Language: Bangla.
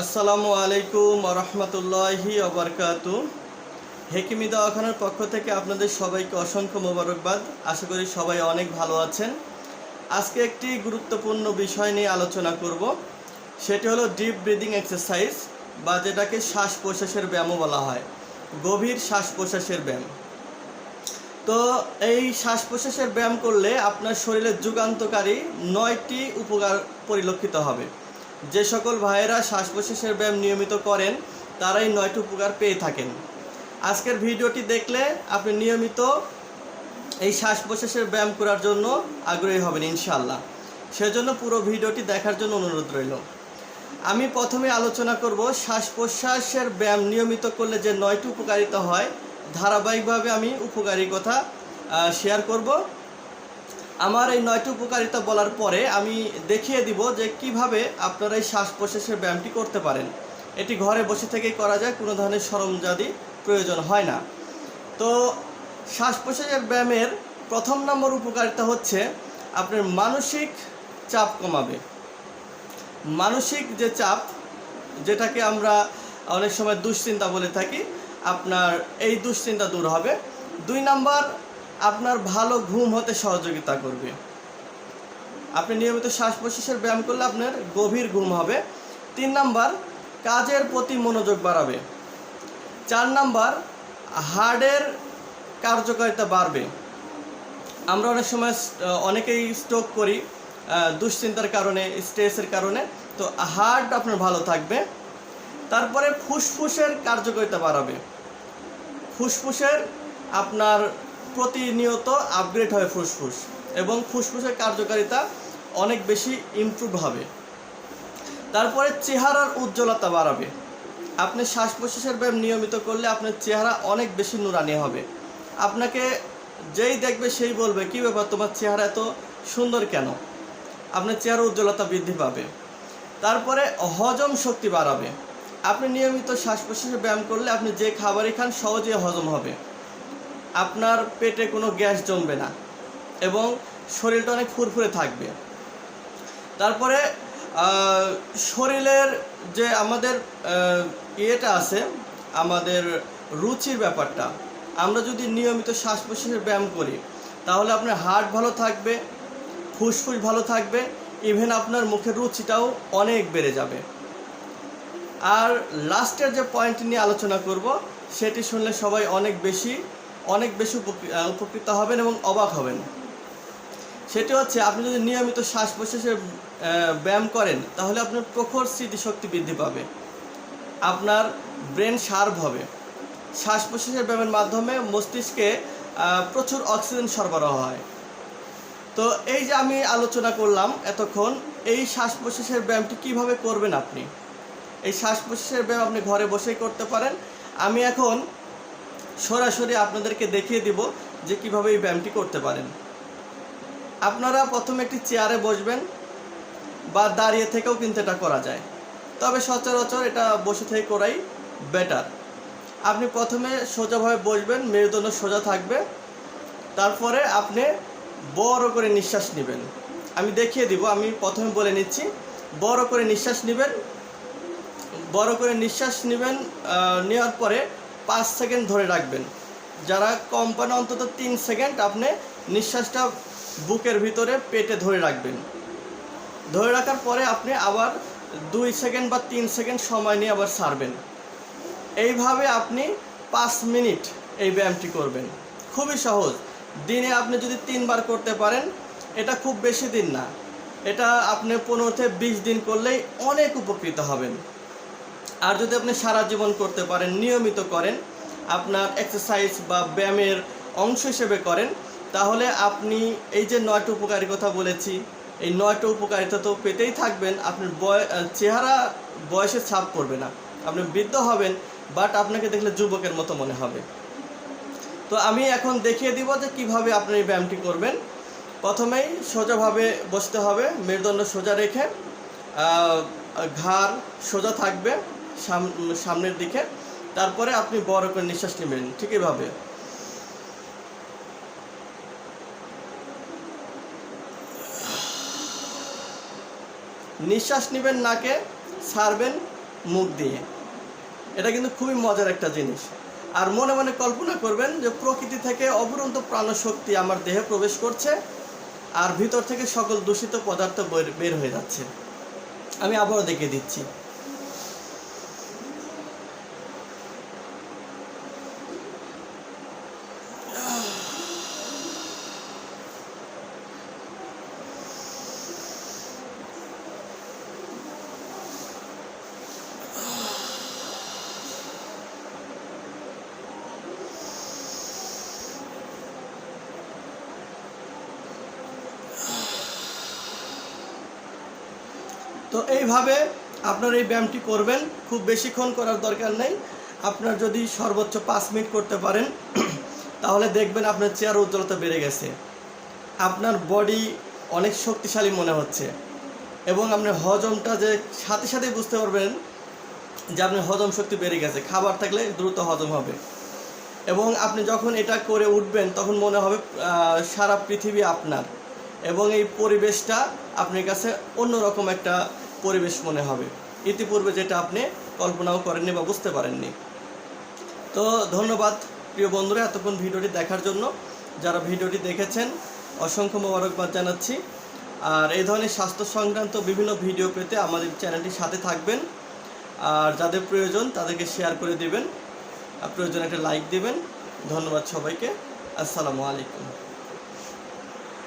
আসসালামু আলাইকুম রহমতুল্লাহি অবরকাত হেকিমি দাওয়াখানার পক্ষ থেকে আপনাদের সবাইকে অসংখ্য মোবারকবাদ। আশা করি সবাই অনেক ভালো আছেন। আজকে একটি গুরুত্বপূর্ণ বিষয় নিয়ে আলোচনা করব। সেটি হলো ডিপ ব্রিদিং এক্সারসাইজ বা যেটাকে শ্বাস প্রশ্বাসের ব্যায়ামও বলা হয়। গভীর শ্বাস প্রশ্বাসের ব্যায়াম। তো এই শ্বাস প্রশ্বাসের ব্যায়াম করলে আপনার শরীরের যুগান্তকারী নয়টি উপকার পরিলক্ষিত হবে। যে সকল ভাইয়েরা শ্বাস প্রশ্বাসের ব্যায়াম নিয়মিত করেন, তারাই নয়টি উপকার পেয়ে থাকেন। আজকের ভিডিওটি দেখলে আপনি নিয়মিত এই শ্বাস প্রশ্বাসের ব্যায়াম করার জন্য আগ্রহী হবেন ইনশাল্লাহ সেজন্য পুরো ভিডিওটি দেখার জন্য অনুরোধ রইল। আমি প্রথমে আলোচনা করব শ্বাস প্রশ্বাসের ব্যায়াম নিয়মিত করলে যে নয়টি উপকারিতা হয়, ধারাবাহিকভাবে আমি উপকারী কথা শেয়ার করব। আমার এই নয়টি উপকারিতা বলার পরে আমি দেখিয়ে দিব যে কীভাবে আপনারা এই শ্বাস প্রশ্বাসের ব্যায়ামটি করতে পারেন। এটি ঘরে বসে থেকেই করা যায়, কোনো ধরনের সরঞ্জাদি প্রয়োজন হয় না। তো শ্বাস প্রশ্বাসের ব্যায়ামের প্রথম নম্বর উপকারিতা হচ্ছে, আপনার মানসিক চাপ কমাবে। মানসিক যে চাপ, যেটাকে আমরা অনেক সময় দুশ্চিন্তা বলে থাকি, আপনার এই দুশ্চিন্তা দূর হবে। দুই নাম্বার আপনার ভালো ঘুম হতে সহযোগিতা করবে। আপনি নিয়মিত শ্বাস প্রশ্বাসের ব্যায়াম করলে আপনার গভীর ঘুম হবে। তিন নাম্বার, কাজের প্রতি মনোযোগ বাড়াবে। চার নাম্বার, হার্টের কার্যকারিতা বাড়বে। আমরা অনেক সময় অনেকেই স্ট্রোক করি দুশ্চিন্তার কারণে, স্ট্রেসের কারণে। তো হার্ট আপনার ভালো থাকবে। তারপরে ফুসফুসের কার্যকারিতা বাড়াবে। ফুসফুসের আপনার প্রতিনিয়ত আপগ্রেড হয় ফুসফুস এবং ফুসফুসের কার্যকারিতা অনেক বেশি ইমপ্রুভ হবে। তারপরে চেহারার উজ্জ্বলতা বাড়াবে। আপনি শ্বাস প্রশ্বাসের ব্যায়াম নিয়মিত করলে আপনার চেহারা অনেক বেশি নুরানি হবে। আপনাকে যেই দেখবে সেই বলবে, কি ব্যাপার, তোমার চেহারা এত সুন্দর কেন? আপনার চেহারা উজ্জ্বলতা বৃদ্ধি পাবে। তারপরে হজম শক্তি বাড়াবে। আপনি নিয়মিত শ্বাস প্রশ্বাসের ব্যায়াম করলে আপনি যে খাবারই খান সহজে হজম হবে। আপনার পেটে কোনো গ্যাস জমবে না এবং শরীরটা অনেক ফুরফুরে থাকবে। তারপরে শরীরের যে আমাদের ইয়েটা আছে, আমাদের রুচির ব্যাপারটা, আমরা যদি নিয়মিত শ্বাস প্রশ্বাসের ব্যায়াম করি, তাহলে আপনার হার্ট ভালো থাকবে, ফুসফুস ভালো থাকবে, ইভেন আপনার মুখের রুচিটাও অনেক বেড়ে যাবে। আর লাস্টের যে পয়েন্ট নিয়ে আলোচনা করব, সেটি শুনলে সবাই অনেক বেশি অনেক বেশি উপকৃ- উপকৃত হবেন এবং অবাক হবেন। সেটি হচ্ছে, আপনি যদি নিয়মিত শ্বাস প্রশ্বাসের ব্যায়াম করেন, তাহলে আপনার প্রখর স্মৃতিশক্তি বৃদ্ধি পাবে। আপনার ব্রেন শার্প হবে। শ্বাস প্রশ্বাসের ব্যায়ামের মাধ্যমে মস্তিষ্কে প্রচুর অক্সিজেন সরবরাহ হয়। তো এই যে আমি আলোচনা করলাম এতক্ষণ, এই শ্বাস প্রশ্বাসের ব্যায়ামটি কীভাবে করবেন আপনি? এই শ্বাস প্রশ্বাসের ব্যায়াম আপনি ঘরে বসেই করতে পারেন। আমি এখন সরাসরি আপনাদেরকে দেখিয়ে দিব যে কীভাবে এই ব্যায়ামটি করতে পারেন। আপনারা প্রথমে একটি চেয়ারে বসবেন বা দাঁড়িয়ে থেকেও কিন্তু এটা করা যায়। তবে সচরাচর এটা বসে থেকে করাই বেটার আপনি প্রথমে সোজাভাবে বসবেন, মেরুদণ্ড সোজা থাকবে। তারপরে আপনি বড় করে নিঃশ্বাস নেবেন। আমি দেখিয়ে দিব, আমি প্রথমে বলে নিচ্ছি, বড় করে নিঃশ্বাস নেবেন। বড় করে নিঃশ্বাস নেবেন নেওয়ার পরে পাঁচ সেকেন্ড ধরে রাখবেন। যারা কম পান অন্তত তিন সেকেন্ড আপনি নিঃশ্বাসটা বুকের ভিতরে পেটে ধরে রাখবেন। ধরে রাখার পরে আপনি আবার দুই সেকেন্ড বা তিন সেকেন্ড সময় নিয়ে আবার ছাড়বেন এইভাবে আপনি পাঁচ মিনিট এই ব্যায়ামটি করবেন। খুবই সহজ। দিনে আপনি যদি তিনবার করতে পারেন, এটা খুব বেশি দিন না। এটা আপনি পনেরো থেকে বিশ দিন করলেই অনেক উপকৃত হবেন। আর যদি আপনি সারা জীবন করতে পারেন, নিয়মিত করেন, আপনার এক্সারসাইজ বা ব্যায়ামের অংশ হিসেবে করেন, তাহলে আপনি এই যে নয়টা উপকারী কথা বলেছি, এই নয়টা উপকারিতা তো পেতেই থাকবেন, আপনার বয় চেহারা বয়সে ছাপ পড়বে না। আপনি বৃদ্ধ হবেন বাট আপনাকে দেখলে যুবকের মতো মনে হবে। তো আমি এখন দেখিয়ে দিব যে কীভাবে আপনি এই ব্যায়ামটি করবেন। প্রথমেই সোজাভাবে বসতে হবে, মেরুদণ্ড সোজা রেখে ঘাড় সোজা থাকবে, সাম- সামনের দিকে। তারপরে আপনি বড় করে নিঃশ্বাস নেবেন, ঠিক এইভাবে নিঃশ্বাস নেবেন নাকে, ছাড়বেন মুখ দিয়ে। এটা কিন্তু খুবই মজার একটা জিনিস। আর মনে মনে কল্পনা করবেন যে প্রকৃতি থেকে অবরন্ত প্রাণশক্তি আমার দেহে প্রবেশ করছে, আর ভিতর থেকে সকল দূষিত পদার্থ বের হয়ে যাচ্ছে। আমি আবারও দেখিয়ে দিচ্ছি। তো এইভাবে আপনার এই ব্যায়ামটি করবেন, খুব বেশিক্ষণ করার দরকার নেই। আপনার যদি সর্বোচ্চ পাঁচ মিনিট করতে পারেন, তাহলে দেখবেন আপনার চেয়ার উজ্জ্বলতা বেড়ে গেছে। আপনার বডি অনেক শক্তিশালী মনে হচ্ছে এবং আপনার হজমটা যে সাথে সাথে বুঝতে পারবেন যে আপনার হজম শক্তি বেড়ে গেছে, খাবার থাকলে দ্রুত হজম হবে। এবং আপনি যখন এটা করে উঠবেন, তখন মনে হবে সারা পৃথিবী আপনার এবং এই পরিবেশটা আপনার কাছে অন্যরকম একটা পরিবেশ মনে হবে। ইতিপূর্বে যেটা আপনি কল্পনাও করেননি বা বুঝতে পারেননি। তো ধন্যবাদ প্রিয় বন্ধুরা এতক্ষণ ভিডিওটি দেখার জন্য। যারা ভিডিওটি দেখেছেন, অসংখ্য মোবারকবাদ জানাচ্ছি। আর এই ধরনের স্বাস্থ্য সংক্রান্ত বিভিন্ন ভিডিও পেতে আমাদের চ্যানেলটির সাথে থাকবেন। আর যাদের প্রয়োজন তাদেরকে শেয়ার করে দিবেন। প্রয়োজন একটা লাইক দিবেন। ধন্যবাদ সবাইকে। আসসালামু আলাইকুম।